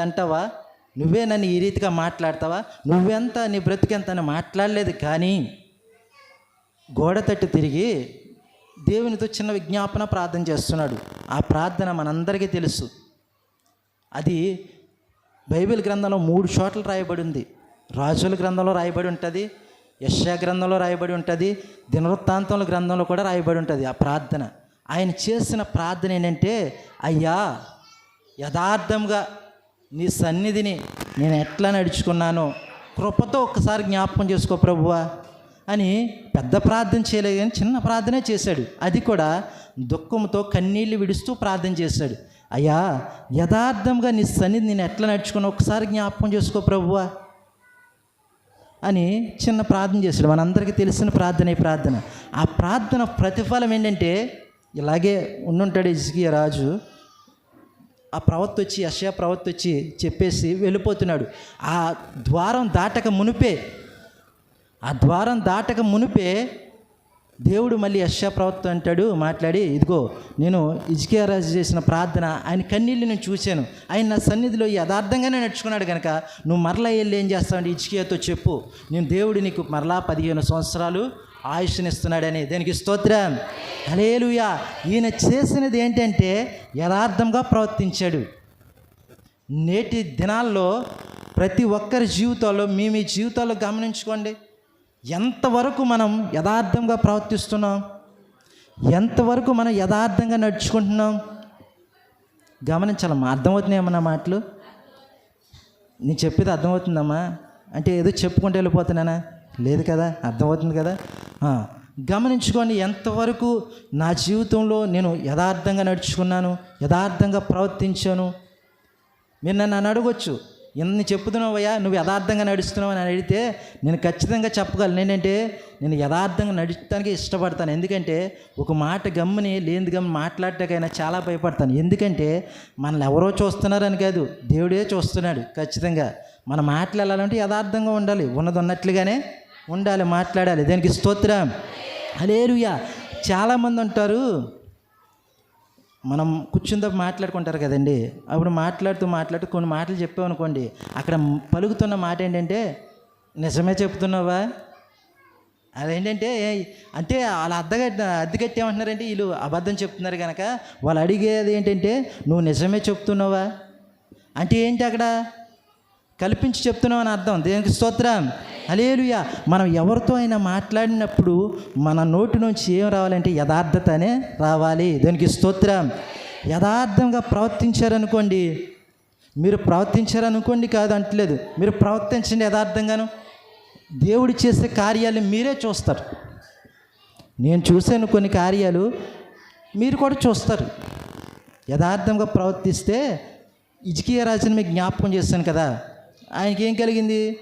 అంటావా? నువ్వే నన్ను ఈ రీతిగా మాట్లాడతావా? నువ్వెంత నీ బ్రతికెంత అని మాట్లాడలేదు కానీ గోడ తట్టు తిరిగి దేవునితో చిన్న విజ్ఞాపన ప్రార్థన చేస్తున్నాడు. ఆ ప్రార్థన మనందరికీ తెలుసు. అది బైబిల్ గ్రంథంలో మూడు చోట్ల రాయబడి ఉంది. రాజుల గ్రంథంలో రాయబడి ఉంటుంది యశ్యా గ్రంథంలో రాయబడి ఉంటుంది దినవృత్తాంతంలో గ్రంథంలో కూడా రాయబడి ఉంటుంది ఆ ప్రార్థన. ఆయన చేసిన ప్రార్థన ఏంటంటే అయ్యా యథార్థంగా నీ సన్నిధిని నేను ఎట్లా నడుచుకున్నానో కృపతో ఒక్కసారి జ్ఞాపకం చేసుకో ప్రభువా అని పెద్ద ప్రార్థన చేయలేదు కానీ చిన్న ప్రార్థనే చేశాడు. అది కూడా దుఃఖంతో కన్నీళ్ళు విడుస్తూ ప్రార్థన చేశాడు. అయ్యా యథార్థంగా నీ సన్నిధి నేను ఎట్లా నడుచుకున్నా ఒకసారి జ్ఞాపకం చేసుకో ప్రభువా అని చిన్న ప్రార్థన చేశాడు. మనందరికీ తెలిసిన ప్రార్థన ఈ ప్రార్థన. ఆ ప్రార్థన ప్రతిఫలం ఏంటంటే ఇలాగే ఉండుంటాడు ఇసుకియ రాజు. ఆ ప్రవక్త వచ్చి అషయా ప్రవక్త వచ్చి చెప్పేసి వెళ్ళిపోతున్నాడు. ఆ ద్వారం దాటక మునిపే ఆ ద్వారం దాటక మునిపే దేవుడు మళ్ళీ యశ్యా ప్రవక్త అంటాడు మాట్లాడి ఇదిగో నేను ఇజ్కియా రాజు చేసిన ప్రార్థన ఆయన కన్నీళ్ళు నేను చూశాను. ఆయన నా సన్నిధిలో యథార్థంగానే నడుచుకున్నాడు కనుక నువ్వు మరలా వెళ్ళి ఏం చేస్తావంటే ఇజ్కియాతో చెప్పు. నేను దేవుడు నీకు మరలా పదిహేను సంవత్సరాలు ఆయుష్నిస్తున్నాడని దానికి స్తోత్రం? హలేలుయా ఈయన చేసినది ఏంటంటే యథార్థంగా ప్రవర్తించాడు. నేటి దినాల్లో ప్రతి ఒక్కరి జీవితాల్లో మీ మీ జీవితాల్లో గమనించుకోండి. ఎంతవరకు మనం యథార్థంగా ప్రవర్తిస్తున్నాం? ఎంతవరకు మనం యథార్థంగా నడుచుకుంటున్నాం? గమనించాలమ్మా అర్థమవుతున్నాయమ్మా నా మాటలు? నేను చెప్పేది అర్థమవుతుందమ్మా? అంటే ఏదో చెప్పుకుంటూ వెళ్ళిపోతున్నానా? లేదు కదా అర్థమవుతుంది కదా? గమనించుకొని గమనించుకోండి ఎంతవరకు నా జీవితంలో నేను యథార్థంగా నడుచుకున్నాను యథార్థంగా ప్రవర్తించాను? మీరు నన్ను అడగొచ్చు. ఎన్ని చెప్తున్నావయ్యా నువ్వు యథార్థంగా నడుస్తున్నావు అని అడిగితే నేను ఖచ్చితంగా చెప్పగలను. ఏంటంటే నేను యథార్థంగా నడుచడానికి ఇష్టపడతాను. ఎందుకంటే ఒక మాట గమ్ముని లేని గమ్ముని మాట్లాడటాకైనా చాలా భయపడతాను. ఎందుకంటే మనల్ని ఎవరో చూస్తున్నారని కాదు దేవుడే చూస్తున్నాడు ఖచ్చితంగా. మన మాటలు వెళ్ళాలంటే యథార్థంగా ఉండాలి. ఉన్నది ఉన్నట్లుగానే ఉండాలి మాట్లాడాలి. దానికి స్తోత్రం? అలేరుయా చాలామంది ఉంటారు మనం కూర్చుందా మాట్లాడుకుంటారు కదండి. అప్పుడు మాట్లాడుతూ మాట్లాడుతూ కొన్ని మాటలు చెప్పామనుకోండి అక్కడ పలుకుతున్న మాట ఏంటంటే నిజమే చెప్తున్నావా? అదేంటంటే అంటే వాళ్ళు అద్దగట్ట అద్దె కట్టేమంటున్నారంటే వీళ్ళు అబద్ధం చెప్తున్నారు కనుక వాళ్ళు అడిగేది ఏంటంటే నువ్వు నిజమే చెప్తున్నావా? అంటే ఏంటి అక్కడ? కల్పించి చెప్తున్నావు అని అర్థం. దేనికి స్తోత్రం? అలేలుయా మనం ఎవరితో అయినా మాట్లాడినప్పుడు మన నోటి నుంచి ఏం రావాలంటే యథార్థత అనే రావాలి. దానికి స్తోత్రం. యథార్థంగా ప్రవర్తించారనుకోండి మీరు ప్రవర్తించారనుకోండి కాదు అంటలేదు. మీరు ప్రవర్తించండి యథార్థంగాను. దేవుడు చేసే కార్యాలు మీరే చూస్తారు. నేను చూశాను కొన్ని కార్యాలు మీరు కూడా చూస్తారు. యథార్థంగా ప్రవర్తిస్తే ఇజకీయ రాజుని మీకు జ్ఞాపకం చేశాను కదా. ఆయనకి ఏం కలిగింది?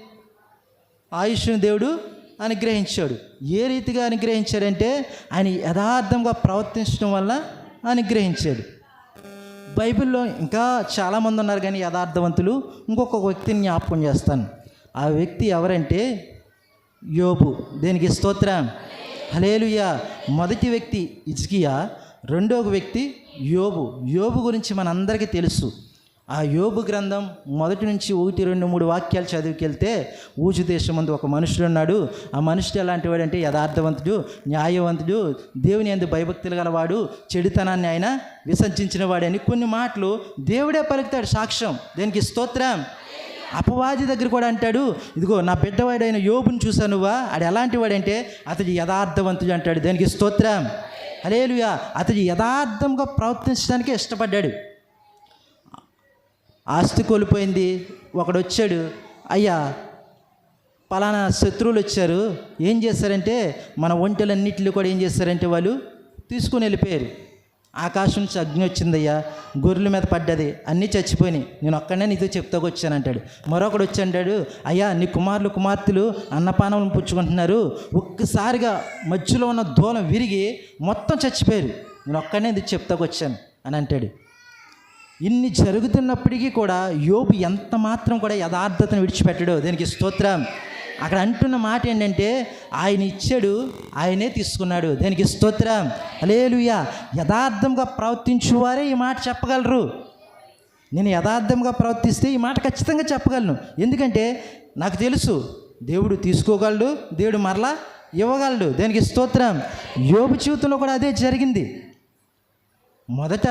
ఆయుష్ను దేవుడు అనుగ్రహించాడు. ఏ రీతిగా అనుగ్రహించాడంటే ఆయన యథార్థంగా ప్రవర్తించడం వల్ల అనుగ్రహించాడు. బైబిల్లో ఇంకా చాలామంది ఉన్నారు కానీ యథార్థవంతులు. ఇంకొక వ్యక్తిని జ్ఞాపకం చేస్తాను. ఆ వ్యక్తి ఎవరంటే యోబు. దీనికి స్తోత్రం? హలేలుయా మొదటి వ్యక్తి ఇజ్కియా రెండవ వ్యక్తి యోబు. యోబు గురించి మనందరికీ తెలుసు. ఆ యోగు గ్రంథం మొదటి నుంచి ఒకటి రెండు మూడు వాక్యాలు చదివికెళ్తే ఊజు దేశం ముందు ఒక మనుషుడు ఉన్నాడు. ఆ మనుషుడు ఎలాంటి వాడంటే యథార్థవంతుడు న్యాయవంతుడు దేవుని అందు భయభక్తులు గలవాడు చెడుతనాన్ని ఆయన విసర్జించిన వాడని కొన్ని మాటలు దేవుడే పలుకుతాడు సాక్ష్యం. దేనికి స్తోత్రం? అపవాది దగ్గర కూడా అంటాడు ఇదిగో నా బిడ్డవాడైన యోబుని చూసానువా ఆడు ఎలాంటి వాడంటే అతడు యథార్థవంతుడు అంటాడు. దానికి స్తోత్రం? అలేలుయా అతడు యథార్థంగా ప్రవర్తించడానికి ఇష్టపడ్డాడు. ఆస్తి కోల్పోయింది. ఒకడు వచ్చాడు అయ్యా పలానా శత్రువులు వచ్చారు ఏం చేశారంటే మన ఒంటెలన్నిటిలో కూడా ఏం చేశారంటే వాళ్ళు తీసుకుని వెళ్ళిపోయారు. ఆకాశం నుంచి అగ్ని వచ్చిందయ్యా. గొర్రెల మీద పడ్డది. అన్నీ చచ్చిపోయినాయి. నేను ఒక్కడనే నీతో చెప్తాకు వచ్చానంటాడు మరొకడు వచ్చి అంటాడు అయ్యా నీ కుమారులు కుమార్తెలు అన్నపానములను పుచ్చుకుంటున్నారు. ఒక్కసారిగా మధ్యలో ఉన్న దూలం విరిగి మొత్తం చచ్చిపోయారు. నేను ఒక్కడనే ఇది చెప్తాకు వచ్చాను అని అంటాడు. ఇన్ని జరుగుతున్నప్పటికీ కూడా యోబు ఎంత మాత్రం కూడా యథార్థతను విడిచిపెట్టడు దీనికి స్తోత్రం? అక్కడ అంటున్న మాట ఏంటంటే ఆయన ఇచ్చాడు ఆయనే తీసుకున్నాడు. దీనికి స్తోత్రం? అలేలుయా యథార్థంగా ప్రవర్తించువారే ఈ మాట చెప్పగలరు. నేను యథార్థంగా ప్రవర్తిస్తే ఈ మాట ఖచ్చితంగా చెప్పగలను. ఎందుకంటే నాకు తెలుసు దేవుడు తీసుకోగలడు దేవుడు మరలా ఇవ్వగలడు. దానికి స్తోత్రం? యోబు జీవితంలో కూడా అదే జరిగింది. మొదట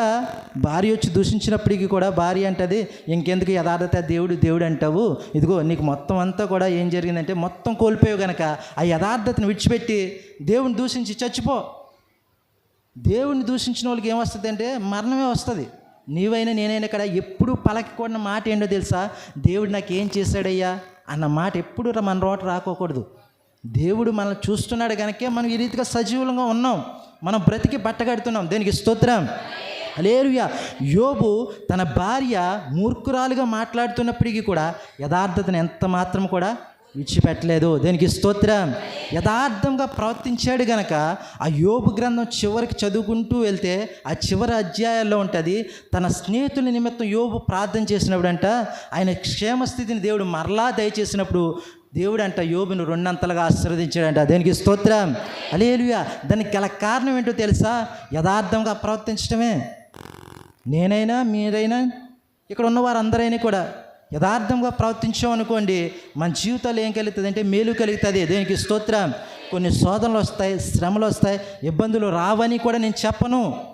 భార్య వచ్చి దూషించినప్పటికీ కూడా భార్య అంటది ఇంకెందుకు యథార్థత దేవుడు దేవుడు అంటావు? ఇదిగో నీకు మొత్తం అంతా కూడా ఏం జరిగిందంటే మొత్తం కోల్పోయావు గనక ఆ యథార్థతను విడిచిపెట్టి దేవుని దూషించి చచ్చిపో. దేవుణ్ణి దూషించిన వాళ్ళకి ఏమొస్తుంది అంటే మరణమే వస్తుంది. నీవైనా నేనైనా ఇక్కడ ఎప్పుడు పలకకూడని మాట ఏంటో తెలుసా? దేవుడు నాకు ఏం చేశాడయ్యా? అన్న మాట ఎప్పుడు రా- మన రోట రాకోకూడదు. దేవుడు మనల్ని చూస్తున్నాడు కనుకే మనం ఈ రీతిగా సజీవులంగా ఉన్నాం. మనం బ్రతికి బట్టగడుతున్నాం. దేనికి స్తోత్రం? లేరుయా యోబు తన భార్య మూర్ఖురాలుగా మాట్లాడుతున్నప్పటికీ కూడా యథార్థతను ఎంత మాత్రం కూడా విడిచిపెట్టలేదు. దేనికి స్తోత్రం? యథార్థంగా ప్రవర్తించాడు గనక ఆ యోబు గ్రంథం చివరికి చదువుకుంటూ వెళ్తే ఆ చివరి అధ్యాయాల్లో ఉంటుంది తన స్నేహితుల నిమిత్తం యోబు ప్రార్థన చేసినప్పుడు అంట ఆయన క్షేమస్థితిని దేవుడు మరలా దయచేసినప్పుడు దేవుడు అంట యోబును రెండంతలుగా ఆశీర్వదించాడంట. దేనికి స్తోత్రం? అలేలుయా దానికి గల కారణం ఏంటో తెలుసా? యథార్థంగా ప్రవర్తించడమే నేనైనా మీరైనా ఇక్కడ ఉన్న వారందరైనా కూడా యథార్థంగా ప్రవర్తించాం అనుకోండి మన జీవితాలు ఏం కలుగుతుంది అంటే మేలు కలుగుతుంది. దేనికి స్తోత్రం? కొన్ని శోధనలు వస్తాయి శ్రమలు వస్తాయి ఇబ్బందులు రావని కూడా నేను చెప్పను.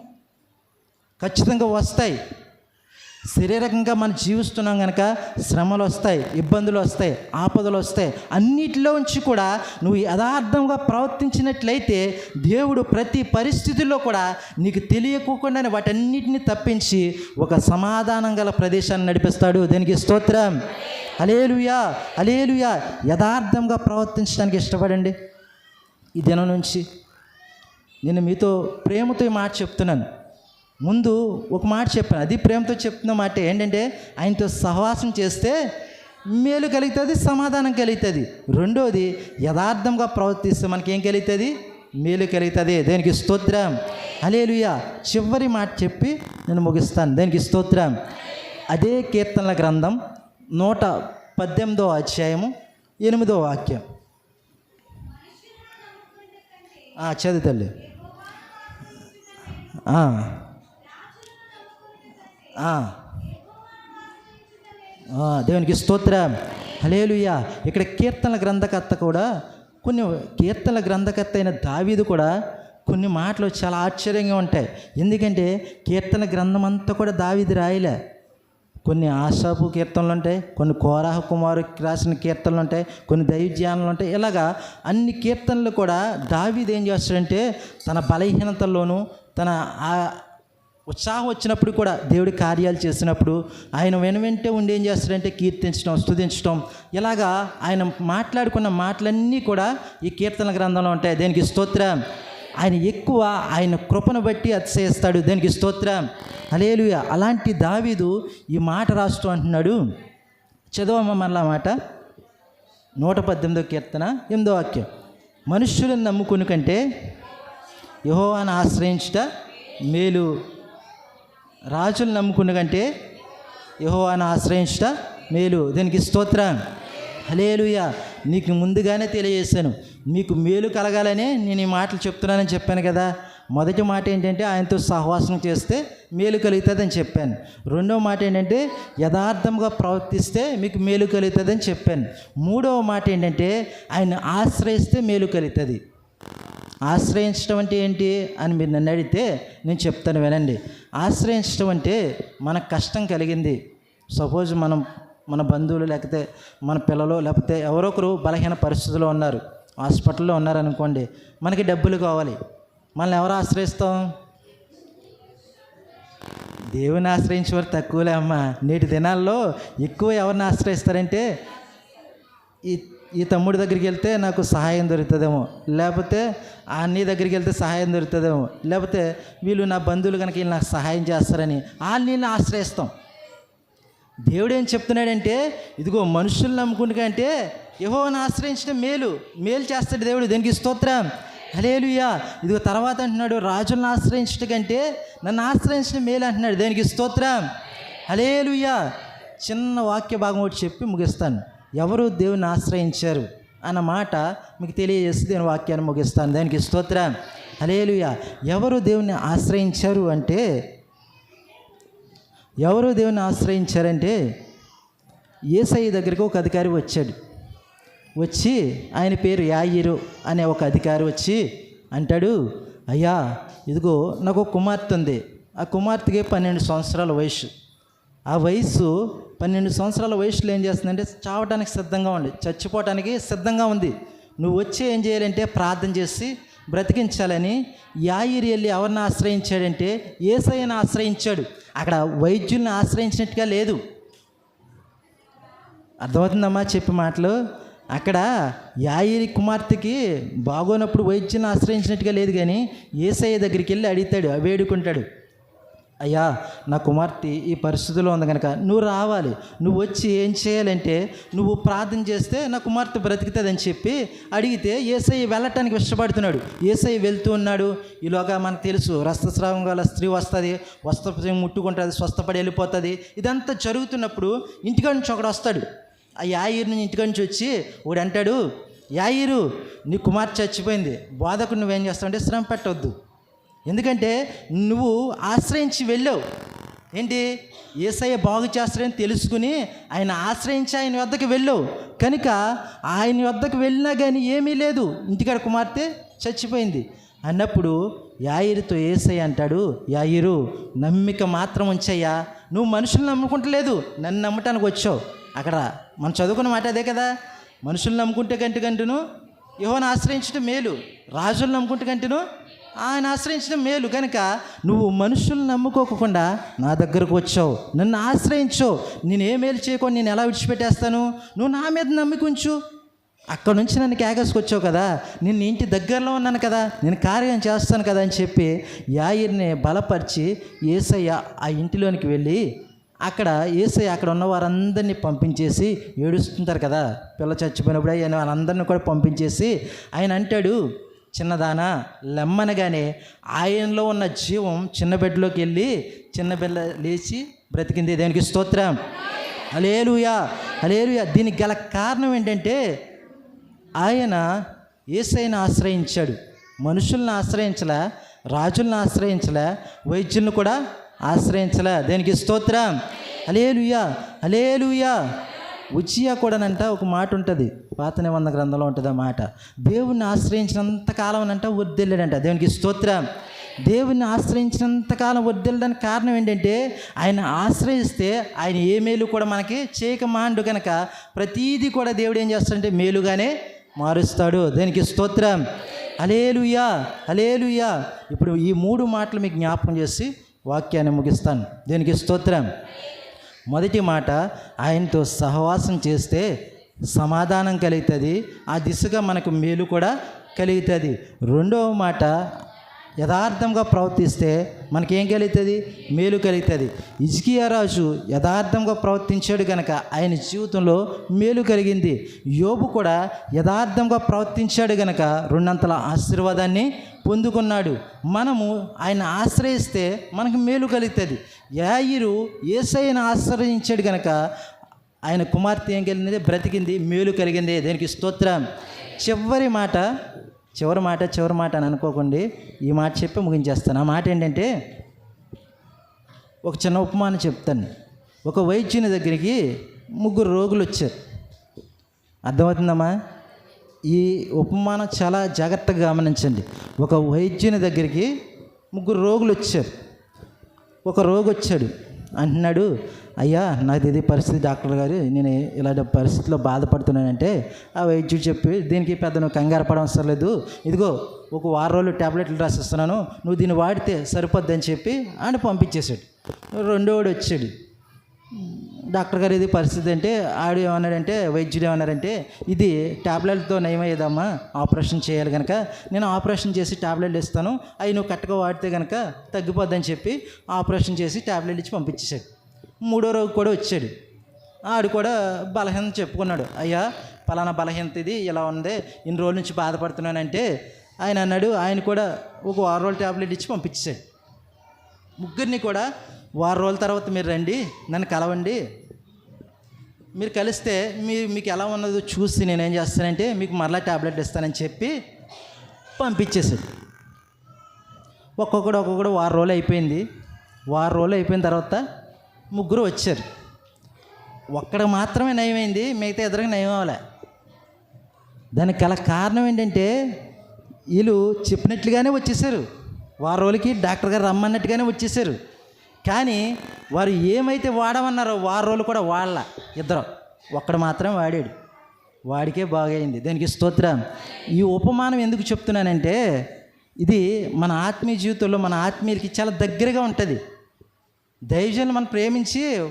ఖచ్చితంగా వస్తాయి. శరీరకంగా మనం జీవిస్తున్నాం కనుక శ్రమలు వస్తాయి ఇబ్బందులు వస్తాయి ఆపదలు వస్తాయి అన్నిటిలో ఉంచి కూడా నువ్వు యథార్థంగా ప్రవర్తించినట్లయితే దేవుడు ప్రతి పరిస్థితుల్లో కూడా నీకు తెలియకోకుండానే వాటన్నిటిని తప్పించి ఒక సమాధానం గల ప్రదేశాన్ని నడిపిస్తాడు. దీనికి స్తోత్రం? అలేలుయా అలేలుయా యథార్థంగా ప్రవర్తించడానికి ఇష్టపడండి. ఈ దినం నుంచి నేను మీతో ప్రేమతో మాట చెప్తున్నాను. ముందు ఒక మాట చెప్పాను. అది ప్రేమతో చెప్తున్న మాట ఏంటంటే ఆయనతో సహవాసం చేస్తే మేలు కలుగుతుంది సమాధానం కలుగుతుంది. రెండోది యథార్థంగా ప్రవర్తిస్తే మనకి ఏం కలుగుతుంది? మేలు కలుగుతుంది. దేనికి స్తోత్రం? అలేలుయ చివరి మాట చెప్పి నేను ముగిస్తాను. దేనికి స్తోత్రం? అదే కీర్తనల గ్రంథం నూట పద్దెనిమిదో అధ్యాయము ఎనిమిదో వాక్యం. చదువు తల్లి. ఆ, దేవునికి స్తోత్రం. హలేలుయ్యా ఇక్కడ కీర్తనల గ్రంథకర్త కూడా కొన్ని కీర్తనల గ్రంథకర్త అయిన దావీదు కూడా కొన్ని మాటలు చాలా ఆశ్చర్యంగా ఉంటాయి. ఎందుకంటే కీర్తన గ్రంథం అంతా కూడా దావీది రాయలే. కొన్ని ఆశాపు కీర్తనలు ఉంటాయి కొన్ని కోరాహ కుమారు రాసిన కీర్తనలు ఉంటాయి కొన్ని దైవజ్ఞానాలు ఉంటాయి. ఇలాగా అన్ని కీర్తనలు కూడా దావీది ఏం చేస్తాడంటే తన బలహీనతల్లోనూ తన ఉత్సాహం వచ్చినప్పుడు కూడా దేవుడి కార్యాలు చేసినప్పుడు ఆయన వెను వెంటే ఉండి ఏం చేస్తాడంటే కీర్తించడం స్తుతించడం. ఇలాగా ఆయన మాట్లాడుకున్న మాటలన్నీ కూడా ఈ కీర్తన గ్రంథంలో ఉంటాయి. దేనికి స్తోత్రం? ఆయన ఎక్కువ ఆయన కృపను బట్టి అతిశయిస్తాడు. దేనికి స్తోత్రం? అలేలుయ అలాంటి దావీదు ఈ మాట రాస్తూ అంటున్నాడు. చదవమ్మ మళ్ళా మాట. నూట పద్దెనిమిదో కీర్తన ఎనిమిదో వాక్యం. మనుష్యులను నమ్ముకుని కంటే యహోవాను ఆశ్రయించుట మేలు. రాజులు నమ్ముకున్న కంటే యహోవాను ఆశ్రయించుట మేలు. దీనికి స్తోత్రం. హలేలుయ నీకు ముందుగానే తెలియజేశాను. మీకు మేలు కలగాలనే నేను ఈ మాటలు చెప్తున్నానని చెప్పాను కదా. మొదటి మాట ఏంటంటే ఆయనతో సహవాసం చేస్తే మేలు కలుగుతుందని చెప్పాను. రెండో మాట ఏంటంటే యథార్థంగా ప్రవర్తిస్తే మీకు మేలు కలుగుతుందని చెప్పాను. మూడవ మాట ఏంటంటే ఆయన ఆశ్రయిస్తే మేలు కలుగుతుంది. ఆశ్రయించడం అంటే ఏంటి అని మీరు నన్ను అడిగితే నేను చెప్తాను వినండి. ఆశ్రయించడం అంటే మనకు కష్టం కలిగింది. సపోజ్ మనం మన బంధువులు లేకపోతే మన పిల్లలు లేకపోతే ఎవరో ఒకరు బలహీన పరిస్థితుల్లో ఉన్నారు. హాస్పిటల్లో ఉన్నారనుకోండి మనకి డబ్బులు కావాలి. మనల్ని ఎవరు ఆశ్రయిస్తాం? దేవుని ఆశ్రయించే వారు తక్కువలే అమ్మా. నేటి దినాల్లో ఎక్కువ ఎవరిని ఆశ్రయిస్తారంటే ఈ ఈ తమ్ముడి దగ్గరికి వెళ్తే నాకు సహాయం దొరుకుతుందేమో. లేకపోతే ఆ అన్నీ దగ్గరికి వెళ్తే సహాయం దొరుకుతుందేమో. లేకపోతే వీళ్ళు నా బంధువులు కనుక వీళ్ళు నాకు సహాయం చేస్తారని వాళ్ళని ఆశ్రయిస్తాం. దేవుడు ఏం చెప్తున్నాడంటే ఇదిగో మనుషులు నమ్ముకుంటే యహోని ఆశ్రయించడం మేలు. మేలు చేస్తాడు దేవుడు. దేనికి స్తోత్రం. హలేలుయా ఇదిగో తర్వాత అంటున్నాడు రాజులను ఆశ్రయించడం కంటే నన్ను ఆశ్రయించడం మేలు అంటున్నాడు. దేనికి స్తోత్రం. హలేలుయా చిన్న వాక్య భాగం ఒకటి చెప్పి ముగిస్తాను. ఎవరు దేవుని ఆశ్రయించారు అన్న మాట మీకు తెలియజేసి నేను వాక్యాన్ని ముగిస్తాను. దానికి స్తోత్ర. అలేలుయ ఎవరు దేవుని ఆశ్రయించారు అంటే ఎవరు దేవుని ఆశ్రయించారంటే ఏసఐ దగ్గరికి ఒక అధికారి వచ్చాడు. వచ్చి ఆయన పేరు యాయిరు అనే ఒక అధికారి వచ్చి అంటాడు అయ్యా ఇదిగో నాకు ఒక కుమార్తె ఉంది. ఆ కుమార్తెకి పన్నెండు సంవత్సరాల వయసు. ఆ వయసు పన్నెండు సంవత్సరాల వయసులో ఏం చేస్తుందంటే చావటానికి సిద్ధంగా ఉంది చచ్చిపోవటానికి సిద్ధంగా ఉంది. నువ్వు వచ్చి ఏం చేయాలంటే ప్రార్థన చేసి బ్రతికించాలని యాయిరి వెళ్ళి ఎవరిని ఆశ్రయించాడంటే ఏసైని ఆశ్రయించాడు. అక్కడ వైద్యుల్ని ఆశ్రయించినట్టుగా లేదు. అర్థమవుతుందమ్మా చెప్పి మాటలు? అక్కడ యాయిరి కుమార్తెకి బాగోనప్పుడు వైద్యుని ఆశ్రయించినట్టుగా లేదు కానీ ఏసఐ దగ్గరికి వెళ్ళి అడుగుతాడు వేడుకుంటాడు. అయ్యా నా కుమార్తె ఈ పరిస్థితిలో ఉంది కనుక నువ్వు రావాలి. నువ్వు వచ్చి ఏం చేయాలంటే నువ్వు ప్రార్థన చేస్తే నా కుమార్తె బ్రతుకుతుందని చెప్పి అడిగితే ఏసఐ వెళ్ళటానికి ఇష్టపడుతున్నాడు. ఏసఐ వెళ్తూ ఉన్నాడు. ఈలోగా మనకు తెలుసు రక్తస్రావం గల స్త్రీ వస్తుంది వస్త్ర ముట్టుకుంటుంది స్వస్థపడి వెళ్ళిపోతుంది. ఇదంతా జరుగుతున్నప్పుడు ఇంటికాడ నుంచి ఒకడు వస్తాడు. ఆ యాయిర్ నుంచి ఇంటికాడ నుంచి వచ్చి వాడు అంటాడు యాయిరు నీ కుమార్తె చచ్చిపోయింది. బోధకుడు నువ్వేం చేస్తావంటే శ్రమ పెట్టవద్దు ఎందుకంటే నువ్వు ఆశ్రయించి వెళ్ళావు. ఏంటి? ఏసయ్య బాగు చేస్తాడని తెలుసుకుని ఆయన ఆశ్రయించి ఆయన వద్దకు వెళ్ళావు. కనుక ఆయన వద్దకు వెళ్ళినా కానీ ఏమీ లేదు. ఇంటికాడ కుమార్తె చచ్చిపోయింది. అన్నప్పుడు యాయిరుతో ఏసయ్య అంటాడు యాయిరు నమ్మిక మాత్రం ఉంచయ్యా. నువ్వు మనుషులు నమ్ముకుంటలేదు. నన్ను నమ్మటానికి వచ్చావు. అక్కడ మనం చదువుకున్న మాట అదే కదా. మనుషులు నమ్ముకుంటే కంటే కంటును యహోని ఆశ్రయించడం మేలు. రాజులు నమ్ముకుంటే కంటేను ఆయన ఆశ్రయించడం మేలు కనుక నువ్వు మనుషులు నమ్ముకోకుండా నా దగ్గరకు వచ్చావు. నన్ను ఆశ్రయించావు నేనే మేలు చేయకుండా నేను ఎలా విడిచిపెట్టేస్తాను? నువ్వు నా మీద నమ్మికుంచు అక్కడ నుంచి నన్ను కేకేసుకొచ్చావు కదా. నేను ఇంటి దగ్గరలో ఉన్నాను కదా. నేను కార్యం చేస్తాను కదా అని చెప్పి యాయిర్ని బలపరిచి ఏసయ్య ఆ ఇంటిలోనికి వెళ్ళి అక్కడ ఏసయ్య అక్కడ ఉన్న వారందరినీ పంపించేసి ఏడుస్తుంటారు కదా. పిల్ల చచ్చిపోయినప్పుడు ఆయన వాళ్ళందరినీ కూడా పంపించేసి ఆయన అంటాడు చిన్నదానా? లెమ్మనగానే ఆయనలో ఉన్న జీవం చిన్న బిడ్డలోకి వెళ్ళి చిన్న బిడ్డ లేచి బ్రతికింది. దేనికి స్తోత్రం. అలేలుయా అలేలుయా దీనికి గల కారణం ఏంటంటే ఆయన ఏసైన ఆశ్రయించాడు. మనుషుల్ని ఆశ్రయించలే రాజుల్ని ఆశ్రయించలే వైద్యుల్ని కూడా ఆశ్రయించలే. దేనికి స్తోత్రం. అలేలుయా అలేలుయా ఉచియా కూడానంట ఒక మాట ఉంటుంది. పాత నిబంధన గ్రంథంలో ఉంటుంది ఆ మాట. దేవుణ్ణి ఆశ్రయించినంత కాలం అంట వర్దిల్లాడంట దేవునికి స్తోత్రం. దేవుణ్ణి ఆశ్రయించినంత కాలం వర్దిల్లడానికి కారణం ఏంటంటే ఆయన ఆశ్రయిస్తే ఆయన ఏ మేలు కూడా మనకి చేయక మాండు కనుక ప్రతీది కూడా దేవుడు ఏం చేస్తాడంటే మేలుగానే మారుస్తాడు. దేనికి స్తోత్రం. అలేలుయా అలేలుయా ఇప్పుడు ఈ మూడు మాటలు మీకు జ్ఞాపకం చేసి వాక్యాన్ని ముగిస్తాను. దీనికి స్తోత్రం. మొదటి మాట ఆయనతో సహవాసం చేస్తే సమాధానం కలుగుతుంది. ఆ దిశగా మనకు మేలు కూడా కలుగుతుంది. రెండవ మాట యథార్థంగా ప్రవర్తిస్తే మనకేం కలుగుతుంది? మేలు కలుగుతుంది. ఇజ్కియారాజు యథార్థంగా ప్రవర్తించాడు కనుక ఆయన జీవితంలో మేలు కలిగింది. యోబు కూడా యథార్థంగా ప్రవర్తించాడు కనుక రెండంతల ఆశీర్వాదాన్ని పొందుకున్నాడు. మనము ఆయన ఆశ్రయిస్తే మనకు మేలు కలుగుతుంది. యాయిరు ఏసైని ఆశ్రయించాడు కనుక ఆయన కుమార్తె ఏం కలిగింది? బ్రతికింది మేలు కలిగింది. దేనికి స్తోత్రం. చివరి మాట చివరి మాట చివరి మాట అని అనుకోకండి. ఈ మాట చెప్పి ముగించేస్తాను. ఆ మాట ఏంటంటే ఒక చిన్న ఉపమానం చెప్తాను. ఒక వైద్యుని దగ్గరికి ముగ్గురు రోగులు వచ్చారు. అర్థమవుతుందమ్మా? ఈ ఉపమానం చాలా జాగ్రత్తగా గమనించండి. ఒక వైద్యుని దగ్గరికి ముగ్గురు రోగులు వచ్చారు. ఒక రోగి వచ్చాడు అంటున్నాడు అయ్యా నాది ఇది పరిస్థితి డాక్టర్ గారు నేను ఇలాంటి పరిస్థితిలో బాధపడుతున్నానంటే ఆ వైద్యుడు చెప్పి దీనికి పెద్ద నువ్వు కంగారు పడవసరం లేదు. ఇదిగో ఒక వారం రోజులు ట్యాబ్లెట్లు రాసిస్తున్నాను. నువ్వు దీన్ని వాడితే సరిపోద్ది అని చెప్పి ఆయన పంపించేశాడు. రెండోడు వచ్చాడు. డాక్టర్ గారు ఇది పరిస్థితి అంటే ఆడు ఏమన్నాడంటే వైద్యుడు ఏమన్నారంటే ఇది ట్యాబ్లెట్తో నయమయ్యేదమ్మా ఆపరేషన్ చేయాలి కనుక నేను ఆపరేషన్ చేసి టాబ్లెట్లు ఇస్తాను అవి నువ్వు కరెక్ట్గా వాడితే కనుక తగ్గిపోద్దని చెప్పి ఆపరేషన్ చేసి ట్యాబ్లెట్ ఇచ్చి పంపించేశాడు. మూడో రోజు కూడా వచ్చాడు. ఆడు కూడా బలహీనత చెప్పుకున్నాడు. అయ్యా పలానా బలహీనత ఇది ఇలా ఉంది ఇన్ని రోజుల నుంచి బాధపడుతున్నానంటే ఆయన అన్నాడు ఆయన కూడా ఒక వారం రోజులు ట్యాబ్లెట్ ఇచ్చి పంపించేశాడు. ముగ్గురిని కూడా వారం రోజుల తర్వాత మీరు రండి నన్ను కలవండి. మీరు కలిస్తే మీ మీకు ఎలా ఉన్నదో చూసి నేనేం చేస్తానంటే మీకు మరలా ట్యాబ్లెట్ ఇస్తానని చెప్పి పంపించేసాడు ఒక్కొక్కడు ఒక్కొక్కడు వారం రోజులు అయిపోయింది. వారం రోజులు అయిపోయిన తర్వాత ముగ్గురు వచ్చారు. ఒక్కడ మాత్రమే నయమైంది మిగతా ఇద్దరికి నయం అవ్వలే. దానికి గల కారణం ఏంటంటే వీళ్ళు చెప్పినట్లుగానే వచ్చేసారు వారం రోజులకి డాక్టర్ గారు రమ్మన్నట్టుగానే వచ్చేసారు కానీ వారు ఏమైతే వాడమన్నారో వారం రోజులు కూడా వాడల. ఇద్దరు. ఒక్కడు మాత్రం వాడాడు. వాడికే బాగైంది. దానికి స్తోత్రం? ఈ ఉపమానం ఎందుకు చెప్తున్నానంటే ఇది మన ఆత్మీయ జీవితంలో మన ఆత్మీయులకి చాలా దగ్గరగా ఉంటుంది. దైవజనులు మనం ప్రేమించి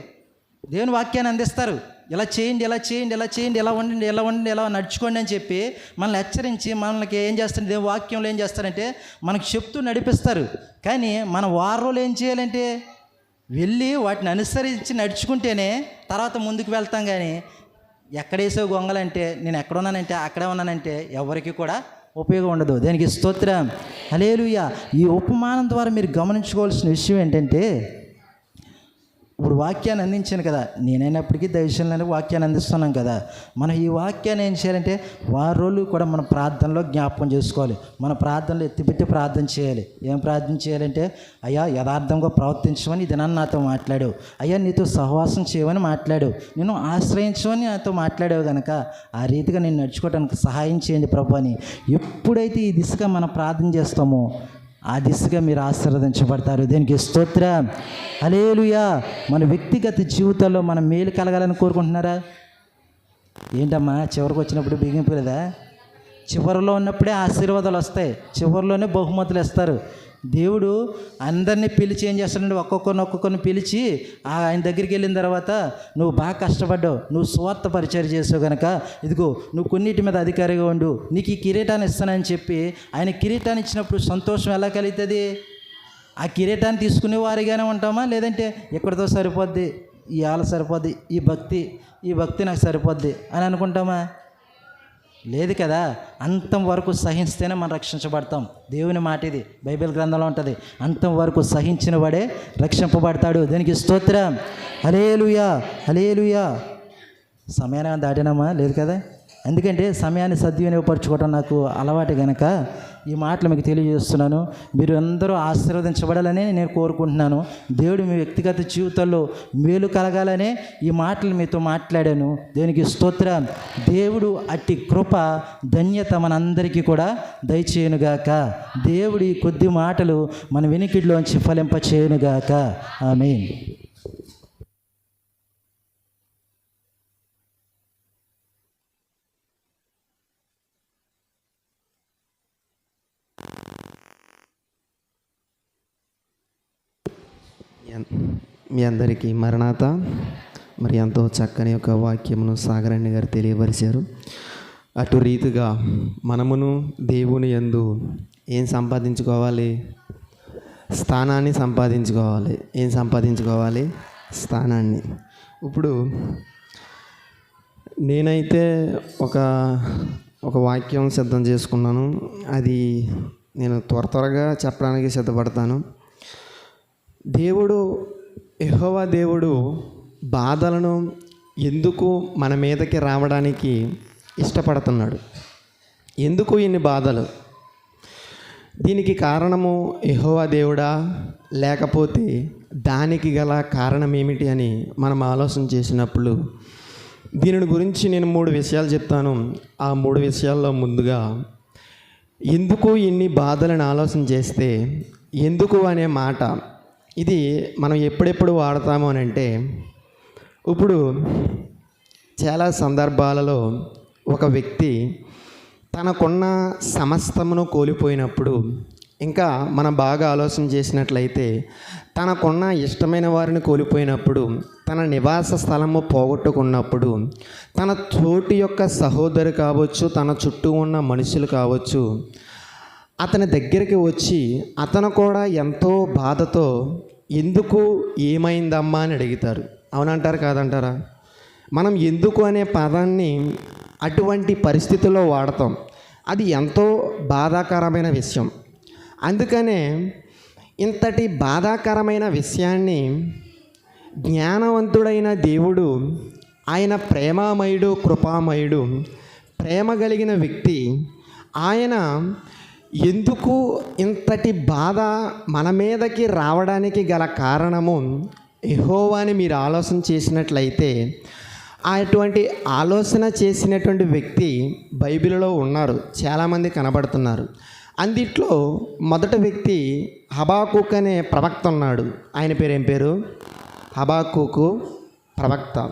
దేవుని వాక్యాన్ని అందిస్తారు. ఇలా చేయండి ఇలా చేయండి ఇలా చేయండి ఇలా ఉండండి ఇలా ఉండండి ఇలా నడుచుకోండి అని చెప్పి మనల్ని హెచ్చరించి మనకి ఏం చేస్తారు? దేవుని వాక్యంలో ఏం చేస్తారంటే మనకు చెప్తూ నడిపిస్తారు. కానీ మన వారం రోజులు ఏం చేయాలంటే వెళ్ళి వాటిని అనుసరించి నడుచుకుంటేనే తర్వాత ముందుకు వెళ్తాం కానీ ఎక్కడేసావు గొంగలంటే నేను ఎక్కడ ఉన్నానంటే అక్కడే ఉన్నానంటే ఎవరికి కూడా ఉపయోగం ఉండదు. దానికి స్తోత్రం? అలేలుయ్య ఈ ఉపమానం ద్వారా మీరు గమనించుకోవాల్సిన విషయం ఏంటంటే ఇప్పుడు వాక్యాన్ని అందించాను కదా. నేనైనప్పటికీ దైవశంలో వాక్యాన్ని అందిస్తున్నాం కదా. మనం ఈ వాక్యాన్ని ఏం చేయాలంటే వారం రోజులు కూడా మన ప్రార్థనలో జ్ఞాపకం చేసుకోవాలి. మన ప్రార్థనలో ఎత్తిపెట్టి ప్రార్థన చేయాలి. ఏం ప్రార్థన చేయాలంటే అయ్యా యథార్థంగా ప్రవర్తించమని ఇది నన్ను నాతో మాట్లాడావు. అయ్యా నీతో సహవాసం చేయమని మాట్లాడావు. నేను ఆశ్రయించమని నాతో మాట్లాడావు కనుక ఆ రీతిగా నేను నడుచుకోవడానికి సహాయం చేయండి ప్రభు అని ఎప్పుడైతే ఈ దిశగా మనం ప్రార్థన చేస్తామో ఆ దిశగా మీరు ఆశీర్వదించబడతారు. దీనికి స్తోత్రం. అలేలుయా మన వ్యక్తిగత జీవితంలో మనం మేలు కలగాలని కోరుకుంటున్నారా? ఏంటమ్మా చివరికి వచ్చినప్పుడు బిగింపులేదా చివరిలో ఉన్నప్పుడే ఆశీర్వాదాలు వస్తాయి. చివరిలోనే బహుమతులు ఇస్తారు. దేవుడు అందరినీ పిలిచి ఏం చేస్తాడంటే ఒక్కొక్కరిని ఒక్కొక్కరిని పిలిచి ఆ ఆయన దగ్గరికి వెళ్ళిన తర్వాత నువ్వు బాగా కష్టపడ్డావు నువ్వు స్వార్థ పరిచయం చేసావు కనుక ఇదిగో నువ్వు కొన్నిటి మీద అధికారిగా ఉండు నీకు ఈ కిరీటాన్ని ఇస్తానని చెప్పి ఆయన కిరీటాన్ని ఇచ్చినప్పుడు సంతోషం ఎలా కలుగుతుంది? ఆ కిరీటాన్ని తీసుకునే వారిగానే ఉంటామా? లేదంటే ఎక్కడితో సరిపోద్ది? ఈ ఆల సరిపోద్ది? ఈ భక్తి? ఈ భక్తి నాకు సరిపోద్ది అని అనుకుంటామా? లేదు కదా? అంతం వరకు సహిస్తేనే మనం రక్షించబడతాం. దేవుని మాట ఇది. బైబిల్ గ్రంథంలో ఉంటుంది. అంతం వరకు సహించిన వాడే రక్షింపబడతాడు. దీనికి స్తోత్రం? హలేలుయా హలేలుయా సమయాన్ని దాటినామా? లేదు కదా? ఎందుకంటే సమయాన్ని సద్వినియోగపరచుకోవడం నాకు అలవాటు కనుక ఈ మాటలు మీకు తెలియజేస్తున్నాను. మీరు అందరూ ఆశీర్వదించబడాలని నేను కోరుకుంటున్నాను. దేవుడు మీ వ్యక్తిగత జీవితంలో మేలు కలగాలనే ఈ మాటలు మీతో మాట్లాడాను. దేనికి స్తోత్ర. దేవుడు అట్టి కృప ధన్యత మనందరికీ కూడా దయచేయనుగాక. దేవుడి కొద్ది మాటలు మన వెనికిడిలోంచి ఫలింప చేయనుగాక ఆమె మీ అందరికీ మరణాత. మరి ఎంతో చక్కని ఒక వాక్యమును సాగరణ్య గారు తెలియపరిచారు. అటు రీతిగా మనమును దేవుని ఎందు ఏం సంపాదించుకోవాలి? స్థానాన్ని సంపాదించుకోవాలి. ఏం సంపాదించుకోవాలి? స్థానాన్ని. ఇప్పుడు నేనైతే ఒక ఒక వాక్యం సిద్ధం చేసుకున్నాను. అది నేను త్వర త్వరగా చెప్పడానికి సిద్ధపడతాను. దేవుడు యహోవా దేవుడు బాధలను ఎందుకు మన మీదకి రావడానికి ఇష్టపడుతున్నాడు? ఎందుకు ఇన్ని బాధలు? దీనికి కారణము యహోవా దేవుడా? లేకపోతే దానికి గల కారణం ఏమిటి అని మనం ఆలోచన చేసినప్పుడు దీనిని గురించి నేను మూడు విషయాలు చెప్తాను. ఆ మూడు విషయాల్లో ముందుగా ఎందుకు ఇన్ని బాధలను ఆలోచన చేస్తే ఎందుకు అనే మాట ఇది మనం ఎప్పుడెప్పుడు వాడతాము అని అంటే ఇప్పుడు చాలా సందర్భాలలో ఒక వ్యక్తి తనకున్న సమస్తమును కోల్పోయినప్పుడు ఇంకా మనం బాగా ఆలోచన చేసినట్లయితే తనకున్న ఇష్టమైన వారిని కోల్పోయినప్పుడు తన నివాస స్థలము పోగొట్టుకున్నప్పుడు తన తోటి యొక్క సహోదరు కావచ్చు తన చుట్టూ ఉన్న మనుషులు కావచ్చు అతని దగ్గరికి వచ్చి అతను కూడా ఎంతో బాధతో ఎందుకు ఏమైందమ్మా అని అడుగుతారు. అవునంటారు కాదంటారా? మనం ఎందుకు అనే పదాన్ని అటువంటి పరిస్థితుల్లో వాడతాం. అది ఎంతో బాధాకరమైన విషయం. అందుకనే ఇంతటి బాధాకరమైన విషయాన్ని జ్ఞానవంతుడైన దేవుడు ఆయన ప్రేమామయుడు కృపామయుడు ప్రేమ కలిగిన వ్యక్తి ఆయన ఎందుకు ఇంతటి బాధ మన మీదకి రావడానికి గల కారణము యెహోవాని మీరు ఆలోచన చేసినట్లయితే అటువంటి ఆలోచన చేసినటువంటి వ్యక్తి బైబిల్లో ఉన్నారు చాలామంది కనబడుతున్నారు. అందిట్లో మొదటి వ్యక్తి హబాకుక్ అనే ప్రవక్త ఉన్నాడు. ఆయన పేరు ఏం పేరు? హబాకుకు ప్రవక్త.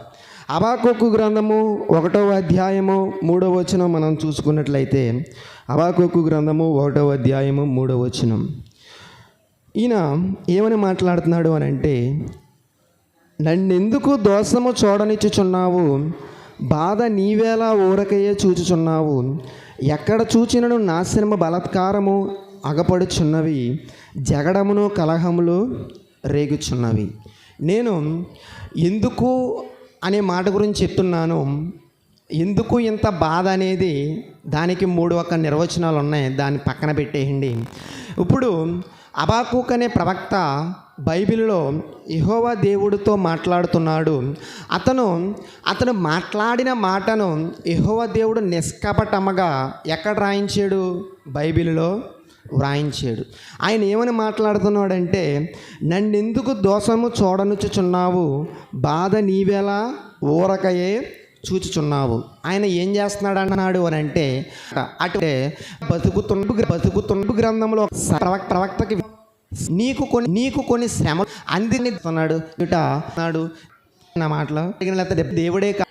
అబాకోకు గ్రంథము ఒకటో అధ్యాయము మూడో వచనం మనం చూసుకున్నట్లయితే అబాకోకు గ్రంథము ఒకటో అధ్యాయము మూడో వచనం. ఈయన ఏమని మాట్లాడుతున్నాడు అని అంటే నన్నెందుకు దోషము చూడనిచ్చుచున్నావు? బాధ నీవేలా ఊరకయ్యే చూచుచున్నావు? ఎక్కడ చూచినను నాశనము బలత్కారము అగపడుచున్నవి? జగడమును కలహములు రేగుచున్నవి. నేను ఎందుకు అనే మాట గురించి చెప్తున్నాను. ఎందుకు ఇంత బాధ అనేది? దానికి మూడు ఒక నిర్వచనాలు ఉన్నాయి. దాన్ని పక్కన పెట్టేయండి. ఇప్పుడు అబాకూక్ అనే ప్రవక్త బైబిల్లో ఇహోవా దేవుడితో మాట్లాడుతున్నాడు. అతను అతను మాట్లాడిన మాటను ఇహోవా దేవుడు నిష్కపటమగా ఎక్కడ రాయించాడు? బైబిల్లో వ్రాయించాడు. ఆయన ఏమని మాట్లాడుతున్నాడంటే నన్నెందుకు దోషము చూడనుచుచున్నావు? బాధ నీవెలా ఊరకయే చూచుచున్నావు. ఆయన ఏం చేస్తున్నాడు అన్నాడు అని అంటే అటు బతుకుతుండు బతుకుతుండు గ్రంథంలో ప్రవక్త ప్రవక్తకి నీకు కొన్ని నీకు కొన్ని శ్రమ అందిస్తున్నాడు. ఇట అన్నాడు. నా మాటలో లేకపోతే దేవుడే